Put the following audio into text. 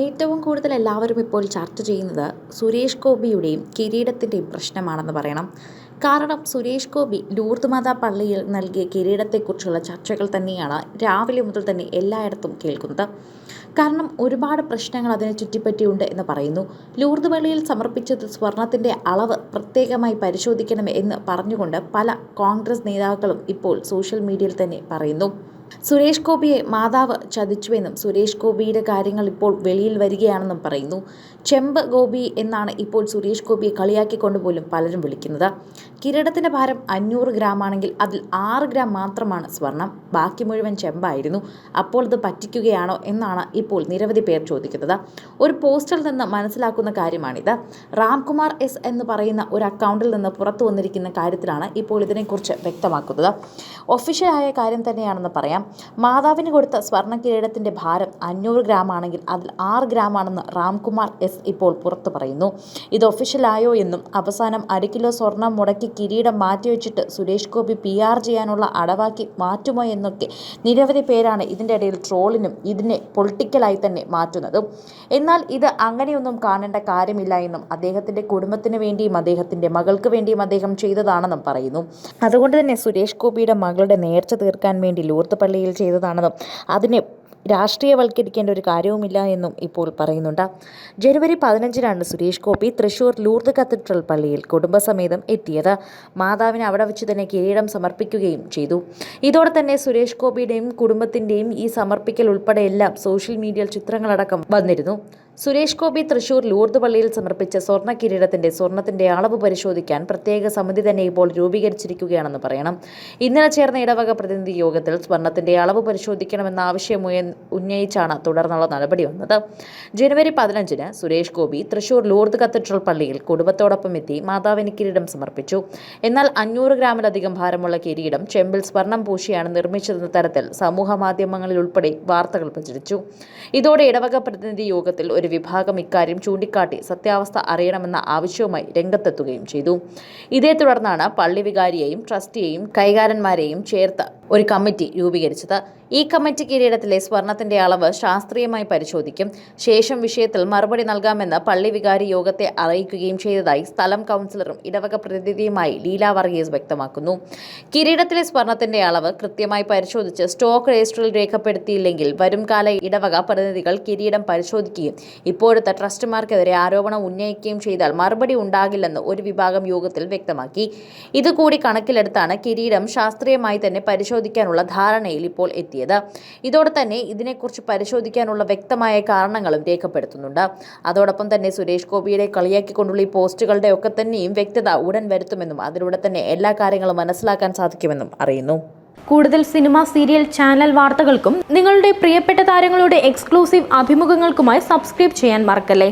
ഏറ്റവും കൂടുതൽ എല്ലാവരും ഇപ്പോൾ ചർച്ച ചെയ്യുന്നത് സുരേഷ് ഗോപിയുടെയും കിരീടത്തിന്റെയും പ്രശ്നമാണെന്ന് പറയണം. കാരണം സുരേഷ് ഗോപി ലൂർദ് മാതാ പള്ളിയിൽ നൽകിയ കിരീടത്തെക്കുറിച്ചുള്ള ചർച്ചകൾ തന്നെയാണ് രാവിലെ മുതൽ തന്നെ എല്ലായിടത്തും കേൾക്കുന്നത്. കാരണം ഒരുപാട് പ്രശ്നങ്ങൾ അതിനെ ചുറ്റിപ്പറ്റിയുണ്ട് എന്ന് പറയുന്നു. ലൂർദ് പള്ളിയിൽ സമർപ്പിച്ചത് സ്വർണത്തിന്റെ അളവ് പ്രത്യേകമായി പരിശോധിക്കണം എന്ന് പറഞ്ഞുകൊണ്ട് പല കോൺഗ്രസ് നേതാക്കളും ഇപ്പോൾ സോഷ്യൽ മീഡിയയിൽ തന്നെ പറയുന്നു. സുരേഷ് ഗോപിയെ മാതാവ് ചതിച്ചുവെന്നും സുരേഷ് ഗോപിയുടെ കാര്യങ്ങൾ ഇപ്പോൾ വെളിയിൽ വരികയാണെന്നും പറയുന്നു. ചെമ്പ് ഗോപി എന്നാണ് ഇപ്പോൾ സുരേഷ് ഗോപിയെ കളിയാക്കിക്കൊണ്ട് പോലും പലരും വിളിക്കുന്നത്. കിരീടത്തിന്റെ ഭാരം അഞ്ഞൂറ് ഗ്രാം ആണെങ്കിൽ അതിൽ ആറ് ഗ്രാം മാത്രമാണ് സ്വർണം. ബാക്കി മുഴുവൻ ചെമ്പായിരുന്നു. അപ്പോൾ ഇത് പറ്റിക്കുകയാണോ എന്നാണ് ഇപ്പോൾ നിരവധി പേർ ചോദിക്കുന്നത്. ഒരു പോസ്റ്റിൽ നിന്ന് മനസ്സിലാക്കുന്ന കാര്യമാണിത്. രാംകുമാർ എസ് എന്ന് പറയുന്ന ഒരു അക്കൗണ്ടിൽ നിന്ന് പുറത്തു വന്നിരിക്കുന്ന കാര്യത്തിലാണ് ഇപ്പോൾ ഇതിനെക്കുറിച്ച് വ്യക്തമാക്കുന്നത്. ഒഫീഷ്യലായ കാര്യം തന്നെയാണെന്ന് പറയാം. മാതാവിന് കൊടുത്ത സ്വർണ കിരീടത്തിന്റെ ഭാരം അഞ്ഞൂറ് ഗ്രാം ആണെങ്കിൽ അതിൽ ആറ് ഗ്രാം ആണെന്ന് രാംകുമാർ എസ് ഇപ്പോൾ പുറത്തു പറയുന്നു. ഇത് ഒഫീഷ്യലായോ എന്നും അവസാനം അര കിലോ സ്വർണം മുടക്കി കിരീടം മാറ്റിവെച്ചിട്ട് സുരേഷ് ഗോപി പി ആർ ചെയ്യാനുള്ള അടവാക്കി മാറ്റുമോ എന്നൊക്കെ നിരവധി പേരാണ് ഇതിന്റെ ഇടയിൽ ട്രോളിനും ഇതിനെ പൊളിറ്റിക്കലായി തന്നെ മാറ്റുന്നത്. എന്നാൽ ഇത് അങ്ങനെയൊന്നും കാണേണ്ട കാര്യമില്ല എന്നും അദ്ദേഹത്തിന്റെ കുടുംബത്തിന് വേണ്ടിയും അദ്ദേഹത്തിന്റെ മകൾക്ക് വേണ്ടിയും അദ്ദേഹം ചെയ്തതാണെന്നും പറയുന്നു. അതുകൊണ്ട് തന്നെ സുരേഷ് ഗോപിയുടെ മകളുടെ നേർച്ച തീർക്കാൻ വേണ്ടി ലൂർത്ത് പള്ളിയിൽ ചെയ്തതാണെന്നും അതിനെ രാഷ്ട്രീയവൽക്കരിക്കേണ്ട ഒരു കാര്യവുമില്ല എന്നും ഇപ്പോൾ പറയുന്നുണ്ട്. ജനുവരി പതിനഞ്ചിനാണ് സുരേഷ് ഗോപി തൃശൂർ ലൂർദ് കത്തീഡ്രൽ പള്ളിയിൽ കുടുംബസമേതം എത്തിയത്. മാതാവിന് അവിടെ വെച്ച് തന്നെ കിരീടം സമർപ്പിക്കുകയും ചെയ്തു. ഇതോടെ തന്നെ സുരേഷ് ഗോപിയുടെയും കുടുംബത്തിന്റെയും ഈ സമർപ്പിക്കൽ ഉൾപ്പെടെ എല്ലാം സോഷ്യൽ മീഡിയയിൽ ചിത്രങ്ങളടക്കം വന്നിരുന്നു. സുരേഷ് ഗോപി തൃശൂർ ലൂർദ് പള്ളിയിൽ സമർപ്പിച്ച സ്വർണ കിരീടത്തിന്റെ സ്വർണത്തിന്റെ അളവ് പരിശോധിക്കാൻ പ്രത്യേക സമിതി തന്നെ ഇപ്പോൾ രൂപീകരിച്ചിരിക്കുകയാണെന്ന് പറയണം. ഇന്നലെ ചേർന്ന ഇടവക പ്രതിനിധി യോഗത്തിൽ സ്വർണത്തിന്റെ അളവ് പരിശോധിക്കണമെന്ന ആവശ്യം ഉന്നയിച്ചാണ് തുടർന്നുള്ള നടപടി വന്നത്. ജനുവരി പതിനഞ്ചിന് സുരേഷ് ഗോപി തൃശൂർ ലൂർദ് കത്തീഡ്രൽ പള്ളിയിൽ കുടുംബത്തോടൊപ്പം എത്തി മാതാവിന് കിരീടം സമർപ്പിച്ചു. എന്നാൽ അഞ്ഞൂറ് ഗ്രാമിലധികം ഭാരമുള്ള കിരീടം ചെമ്പിൽ സ്വർണം പൂശിയാണ് നിർമ്മിച്ചതെന്ന തരത്തിൽ സമൂഹ മാധ്യമങ്ങളിൽ ഉൾപ്പെടെ വാർത്തകൾ പ്രചരിച്ചു. ഇതോടെ ഇടവക പ്രതിനിധി യോഗത്തിൽ ഒരു വിഭാഗം ഇക്കാര്യം ചൂണ്ടിക്കാട്ടി സത്യാവസ്ഥ അറിയണമെന്ന ആവശ്യവുമായി രംഗത്തെത്തുകയും ചെയ്തു. ഇതേ തുടർന്നാണ് പള്ളി വികാരിയെയും ട്രസ്റ്റിയെയും കൈകാരന്മാരെയും ചേർത്ത് ഒരു കമ്മിറ്റി രൂപീകരിച്ചത്. ഈ കമ്മിറ്റി കിരീടത്തിലെ സ്വർണത്തിന്റെ അളവ് ശാസ്ത്രീയമായി പരിശോധിക്കും. ശേഷം വിഷയത്തിൽ മറുപടി നൽകാമെന്ന് പള്ളി വികാരി യോഗത്തെ അറിയിക്കുകയും ചെയ്തതായി സ്ഥലം കൗൺസിലറും ഇടവക പ്രതിനിധിയുമായി ലീല വർഗീസ് വ്യക്തമാക്കുന്നു. കിരീടത്തിലെ സ്വർണത്തിന്റെ അളവ് കൃത്യമായി പരിശോധിച്ച് സ്റ്റോക്ക് രജിസ്റ്ററിൽ രേഖപ്പെടുത്തിയില്ലെങ്കിൽ വരുംകാല ഇടവക പ്രതിനിധികൾ കിരീടം പരിശോധിക്കുകയും ഇപ്പോഴത്തെ ട്രസ്റ്റുമാർക്കെതിരെ ആരോപണം ഉന്നയിക്കുകയും ചെയ്താൽ മറുപടി ഉണ്ടാകില്ലെന്ന് ഒരു വിഭാഗം യോഗത്തിൽ വ്യക്തമാക്കി. ഇതുകൂടി കണക്കിലെടുത്താണ് കിരീടം ശാസ്ത്രീയമായി തന്നെ പരിശോധിക്കാനുള്ള ധാരണയിൽ ഇപ്പോൾ എത്തിയത്. ഇതോടെ തന്നെ ഇതിനെക്കുറിച്ച് പരിശോധിക്കാനുള്ള വ്യക്തമായ കാരണങ്ങളും രേഖപ്പെടുത്തുന്നുണ്ട്. അതോടൊപ്പം തന്നെ സുരേഷ് ഗോപിയുടെ കളിയാക്കിക്കൊണ്ടുള്ള ഈ പോസ്റ്റുകളുടെ ഒക്കെ തന്നെയും വ്യക്തത ഉടൻ വരുത്തുമെന്നും അതിലൂടെ തന്നെ എല്ലാ കാര്യങ്ങളും മനസ്സിലാക്കാൻ സാധിക്കുമെന്നും അറിയുന്നു. കൂടുതൽ സിനിമ സീരിയൽ ചാനൽ വാർത്തകൾക്കും നിങ്ങളുടെ പ്രിയപ്പെട്ട താരങ്ങളുടെ എക്സ്ക്ലൂസീവ് അഭിമുഖങ്ങൾക്കുമായി സബ്സ്ക്രൈബ് ചെയ്യാൻ മറക്കല്ലേ?